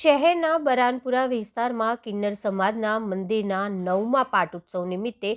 શહેરના બરાનપુરા વિસ્તારમાં કિન્નર સમાજના મંદિરના નવમા પાટોત્સવ નિમિત્તે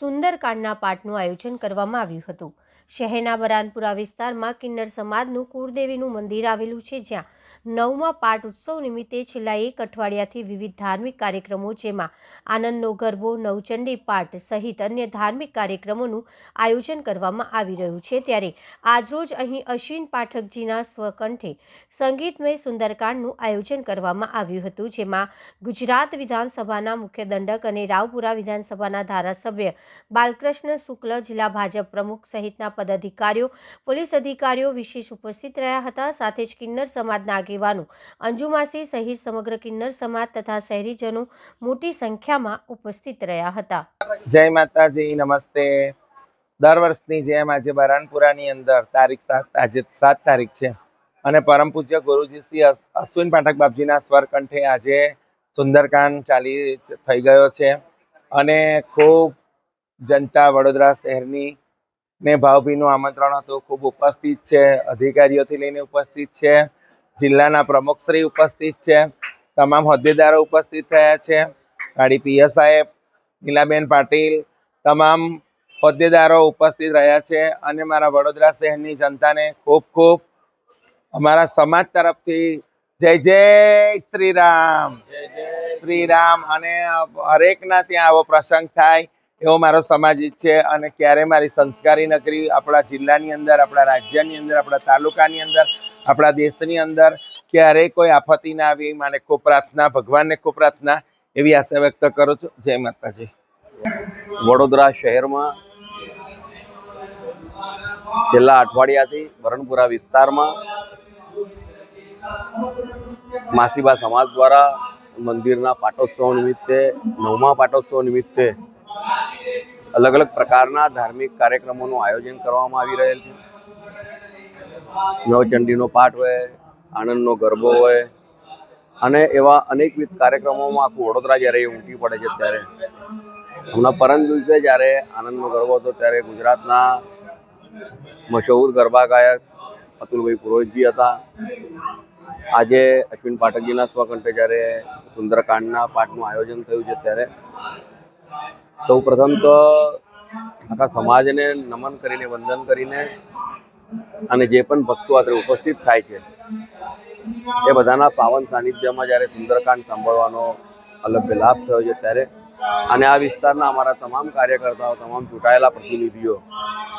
સુંદરકાંડના પાઠનું આયોજન કરવામાં આવ્યું હતું. શહેરના બરાનપુરા વિસ્તારમાં કિન્નર સમાજનું કુળદેવીનું મંદિર આવેલું છે જ્યાં નવમા પાઠ ઉત્સવ નિમિત્તે છેલ્લા એક અઠવાડિયાથી વિવિધ ધાર્મિક કાર્યક્રમો, જેમાં આનંદનો ગરબો, નવચંડી પાઠ સહિત અન્ય ધાર્મિક કાર્યક્રમોનું આયોજન કરવામાં આવી રહ્યું છે. ત્યારે આજરોજ અહીં અશ્વિન પાઠકજીના સ્વકંઠે સંગીતમય સુંદરકાંડનું આયોજન કરવામાં આવ્યું હતું, જેમાં ગુજરાત વિધાનસભાના મુખ્ય દંડક અને રાવપુરા વિધાનસભાના ધારાસભ્ય બાલકૃષ્ણ શુક્લ, જિલ્લા ભાજપ પ્રમુખ સહિતના પદાધિકારીઓ, પોલીસ અધિકારીઓ વિશેષ ઉપસ્થિત રહ્યા હતા. સાથે જ કિન્નર સમાજના આગેવાનો. અંજુમાસી સહિત સમગ્ર કિન્નર સમાજ તથા શહેરીજનો મોટી સંખ્યામાં ઉપસ્થિત રહ્યા હતા. જય માતાજી, નમસ્તે. દર વર્ષની જેમ આજે બરાનપુરાની અંદર તારીખ સાત, આજે સાત તારીખ છે. અને પરમ પૂજ્ય ગુરુજી શ્રી અશ્વિન પાઠક બાપજીના સ્વરકંઠે આજે સુંદરકાંડ ચાલી થઈ ગયો છે. અને ખૂબ જનતા વડોદરા શહેરની ને ભાવભીનું આમંત્રણ હતું. ખૂબ ઉપસ્થિત છે, અધિકારીઓથી લઈને ઉપસ્થિત છે. જિલ્લાના પ્રમુખશ્રી ઉપસ્થિત છે. તમામ હોદ્દેદારો ઉપસ્થિત થયા છે. ગાડી પીએસ સાહેબ, નીલાબેન પાટીલ, તમામ હોદ્દેદારો ઉપસ્થિત રહ્યા છે અને મારા વડોદરા શહેરની જનતાને ખૂબ ખૂબ અમારા સમાજ તરફથી જય જય શ્રી રામ શ્રી રામ અને હરેકના ત્યાં આવો પ્રસંગ થાય એવો મારો સમાજ ઈચ્છે અને ક્યારે મારી સંસ્કારી નગરી આપણા જિલ્લાની અંદર, આપણા રાજ્યની અંદર, આપણા તાલુકાની અંદર આપણા દેશની અંદર ક્યારેય કોઈ આફતી ના આવી, માને ખૂબ પ્રાર્થના, ભગવાનને ખૂબ પ્રાર્થના એવી આશા વ્યક્ત કરું છું. જય માતાજી. વડોદરા શહેરમાં છેલ્લા અઠવાડિયાથી વરણપુરા વિસ્તારમાં માસીબા સમાજ દ્વારા મંદિરના પાટોત્સવ નિમિત્તે, નવમા પાટોત્સવ નિમિત્તે અલગ અલગ પ્રકારના ધાર્મિક કાર્યક્રમોનું આયોજન કરવામાં આવી રહેલ છે. નવચંડીનો પાઠ હોય આનંદનો ગરબો હોય, અને એવા અનેકવિધ કાર્યક્રમોમાં આખું વડોદરા જ્યારે ઉમટી પડે છે ત્યારે. હમણાં પરમ દિવસે જ્યારે આનંદનો ગરબો હતો ત્યારે ગુજરાતના મશહૂર ગરબા ગાયક અતુલભાઈ પુરોહિતજી હતા. આજે અશ્વિન પાઠકજીના સ્વકંઠે જ્યારે સુંદરકાંડના પાઠનું આયોજન થયું છે ત્યારે. સૌ પ્રથમ તો આખા સમાજને નમન કરીને, વંદન કરીને અને જે પણ ભક્તો અત્રે ઉપસ્થિત થાય છે, એ બધાના પાવન સાનિધ્યમાં જ્યારે સુંદરકાંડ સાંભળવાનો અલગ લાભ થયો છે ત્યારે. અને આ વિસ્તારના અમારા તમામ કાર્યકર્તાઓ, તમામ ચૂંટાયેલા પ્રતિનિધિઓ